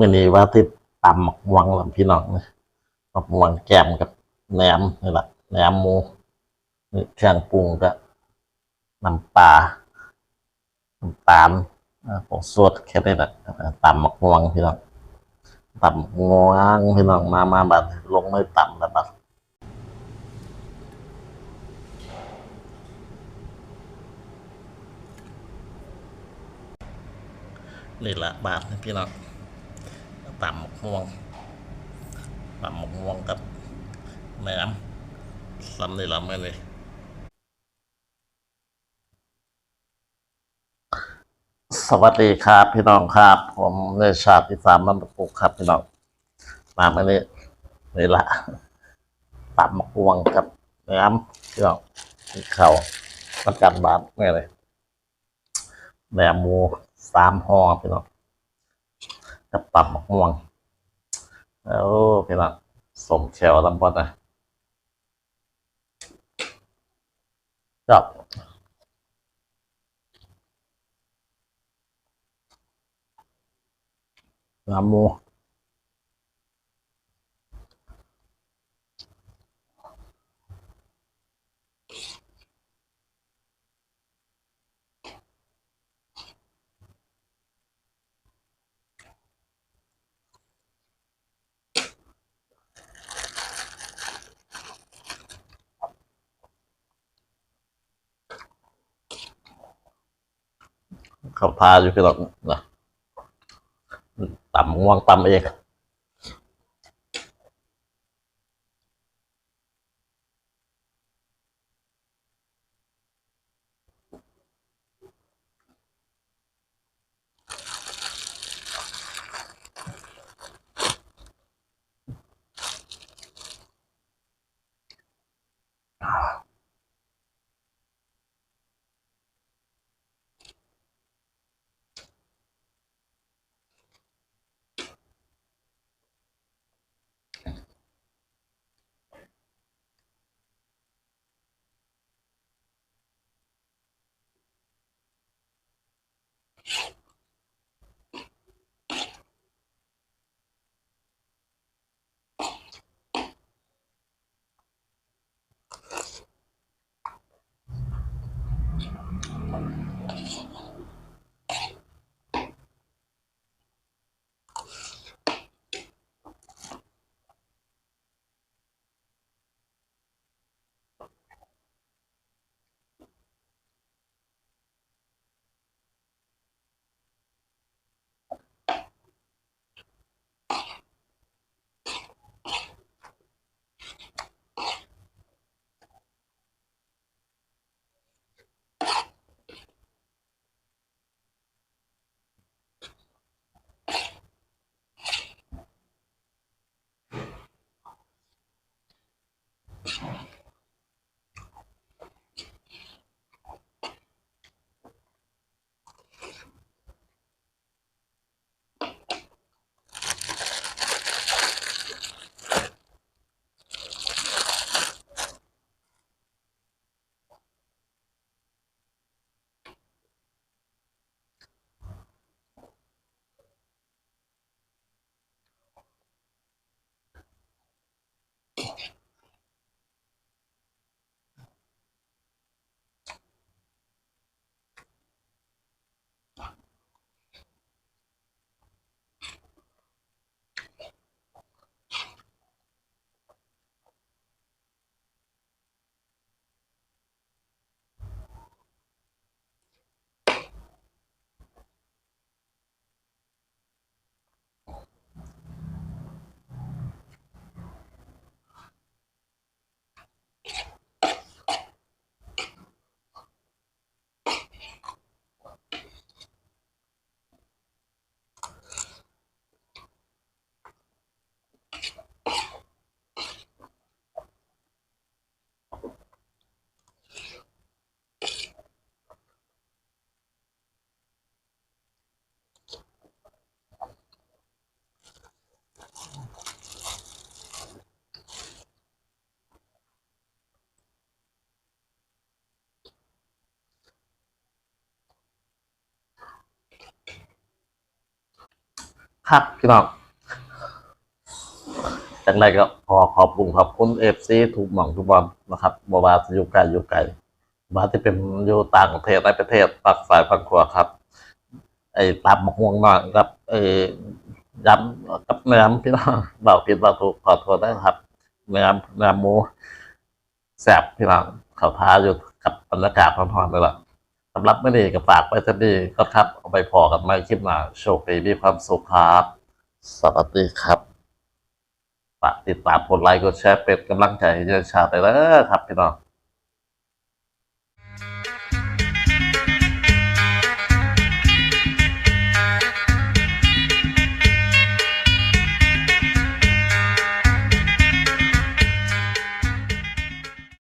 มื่อนี้ว่าที่ตำหมักม่วงลำพี่น้องนะหมักม่วงแกมกับแหนมนี่แหละแหนมหมูนี่เครื่องปรุงก็น้ำปลาน้ำตาลอ่าผงสดแค่นี้แหละตำหมักม่วงพี่น้องตำหมักม่วงพี่น้องมามาบัดลงไม่ตำแล้วบัดนี่แหละบาทนะพี่น้อง ตำหมกม่วงตำหมกม่วงกับแหนมซ้ำเลยลำไม่เลยสวัสดีครับ พี่น้องครับ ผมในชาติที่สามมันปุกครับ พี่น้องมาไม่เลยนี่ละตำหมกม่วงกับแหนมพี่น้องกินข้าประกันบาทไม่เลยแหนมหมูสามห่อพี่น้อง กับตับหมกม่วงแล้วพี่น้องสมเชลลำบอดนะจับน้ำมู เขาพาอยู่พี่น้องนะตำม่วงตำเอง ครับพี่น้องจากไรก็ขอขอบคุณขอบคุณเอฟซีทุกหม่องทุกบอลนะครับบว่าจะอยู่ไกลอยู่ไกลว่าที่เป็นอยู่ต่างประเทศในประเทศปักสายปักขวาครับ ไอ้ตับหมกม่วงน้อยกับไอ้ย้ำกับเนื้อพี่น้องเบาผิดเบาถูกขอโทษด้ครับเนื้อเนื้อหมูแซ่บพี่น้องเขาท้าอยู่กับบรรยากาศพร้อนๆเลยล่ะำหรับไม่ดีกับฝากไปจะดีก็ครับเอาไปพอกับไม่คลิปหน้าโชคดีมีความสุขครับ สวัสดีครับฝากติดตามกดไลค์กดแชร์เป็นกำลังใจให้เยอะชาติเลยนะครับพี่น้อง